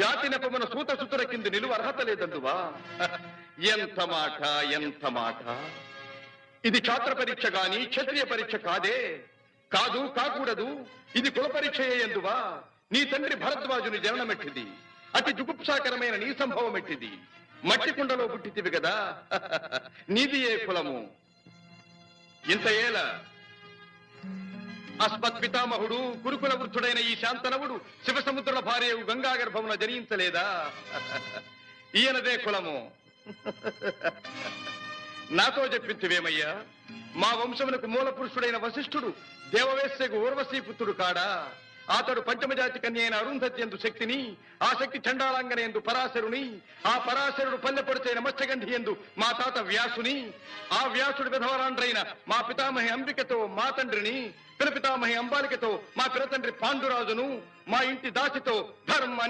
జాతి నెపమున సూత సుతుర కింద నిలువ అర్హత లేదందువా? ఎంత మాట ఎంత మాట. ఇది ఛాత్ర పరీక్ష గాని క్షత్రియ పరీక్ష కాదే. కాదు కాకూడదు. ఇది కుల పరీక్ష నీ తండ్రి భరద్వాజుని జననమెట్టిది. అతి జుగుప్సాకరమైన నీ సంభవం ఎట్టిది మట్టి కుండలో పుట్టితివి కదా నీది ఏ కులము? ఇంత ఏల అస్మత్ పితామహుడు గురుకుల వృద్ధుడైన ఈ శాంతనవుడు శివసముద్రుల భార్య గంగా గర్భమున జనించలేదా? ఈయనదే కులము. నాతో చెప్పించువేమయ్యా మా వంశమునకు మూల పురుషుడైన వశిష్ఠుడు దేవవేశ్యకు ఊర్వశీ పుత్రుడు కాడా? అతడు పంచమజాతి కన్య అయిన అరుంధతి ఎందు శక్తిని ఆ శక్తి చండాలంగన ఎందు పరాశరుని ఆ పరాశరుడు పల్లెపొడిచైన మత్స్యగంధి ఎందు మా తాత వ్యాసుని ఆ వ్యాసుడు విధవరాండ్రైన మా పితామహి అంబికతో మా తండ్రిని పినపితామహి అంబాలికతో మా పినతండ్రి పాండురాజును మా ఇంటి దాసితో ధర్మ